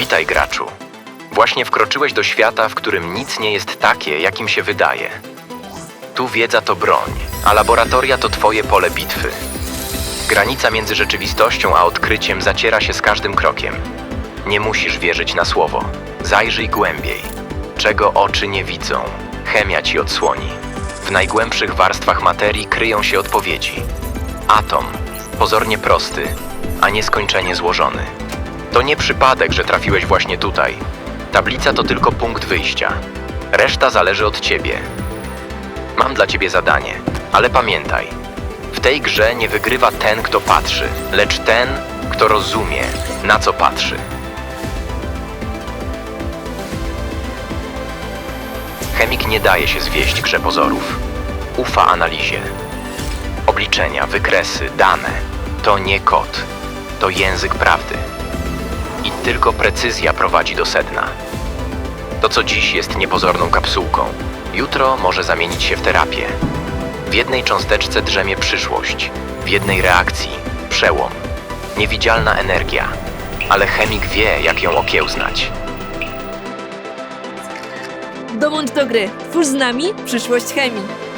Witaj, graczu. Właśnie wkroczyłeś do świata, w którym nic nie jest takie, jakim się wydaje. Tu wiedza to broń, a laboratoria to twoje pole bitwy. Granica między rzeczywistością a odkryciem zaciera się z każdym krokiem. Nie musisz wierzyć na słowo. Zajrzyj głębiej. Czego oczy nie widzą, chemia ci odsłoni. W najgłębszych warstwach materii kryją się odpowiedzi. Atom, pozornie prosty, a nieskończenie złożony. To nie przypadek, że trafiłeś właśnie tutaj. Tablica to tylko punkt wyjścia. Reszta zależy od ciebie. Mam dla ciebie zadanie, ale pamiętaj, w tej grze nie wygrywa ten, kto patrzy, lecz ten, kto rozumie, na co patrzy. Chemik nie daje się zwieść grze pozorów. Ufa analizie. Obliczenia, wykresy, dane to nie kod, to język prawdy. I tylko precyzja prowadzi do sedna. To, co dziś jest niepozorną kapsułką, jutro może zamienić się w terapię. W jednej cząsteczce drzemie przyszłość, w jednej reakcji przełom, niewidzialna energia, ale chemik wie, jak ją okiełznać. Dołącz do gry. Twórz z nami przyszłość chemii.